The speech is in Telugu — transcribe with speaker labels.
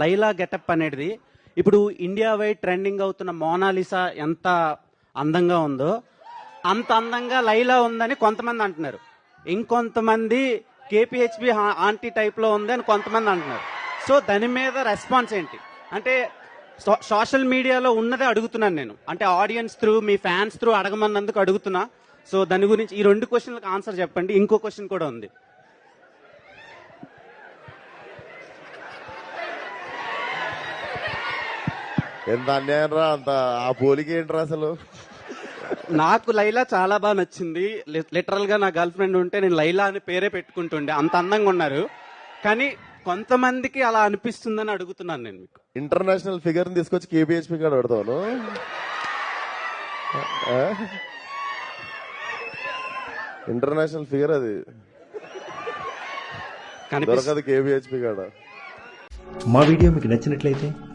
Speaker 1: లైలా గెటప్ అనేది ఇప్పుడు ఇండియా వైడ్ ట్రెండింగ్ అవుతున్న మోనాలిసా ఎంత అందంగా ఉందో అంత అందంగా లైలా ఉందని కొంతమంది అంటున్నారు. ఇంకొంతమంది కేపీహెచ్బి ఆంటీ టైప్లో ఉంది అని కొంతమంది అంటున్నారు. సో దాని మీద రెస్పాన్స్ ఏంటి? అంటే సోషల్ మీడియాలో ఉన్నదే అడుగుతున్నాను నేను. అంటే ఆడియన్స్ త్రూ మీ ఫ్యాన్స్ త్రూ అడగమన్నందుకు అడుగుతున్నా. సో దాని గురించి ఈ రెండు క్వశ్చన్లకు ఆన్సర్ చెప్పండి. ఇంకో క్వశ్చన్ కూడా ఉంది.
Speaker 2: ఎంత అన్యాయం రా అంత ఆ పోలిక ఏంట్రా అసలు?
Speaker 1: నాకు లైలా చాలా బాగా నచ్చింది. లిటరల్గా నా గర్ల్ ఫ్రెండ్ ఉంటే నేను లైలా అని పేరే పెట్టుకుంటుండే. అంత అందంగా ఉన్నారు. కానీ కొంతమందికి అలా అనిపిస్తుందని అడుగుతున్నాను నేను మీకు.
Speaker 2: ఇంటర్నేషనల్ ఫిగర్ని తీసుకొచ్చి కేబిహెచ్పి కాడ పెడతాను ఇంటర్నేషనల్ ఫిగర్ అది.
Speaker 1: కనిపిస్తుంది
Speaker 2: దొరకదు కేబిహెచ్పి కాడ.
Speaker 3: మా వీడియో మీకు నచ్చినట్లయితే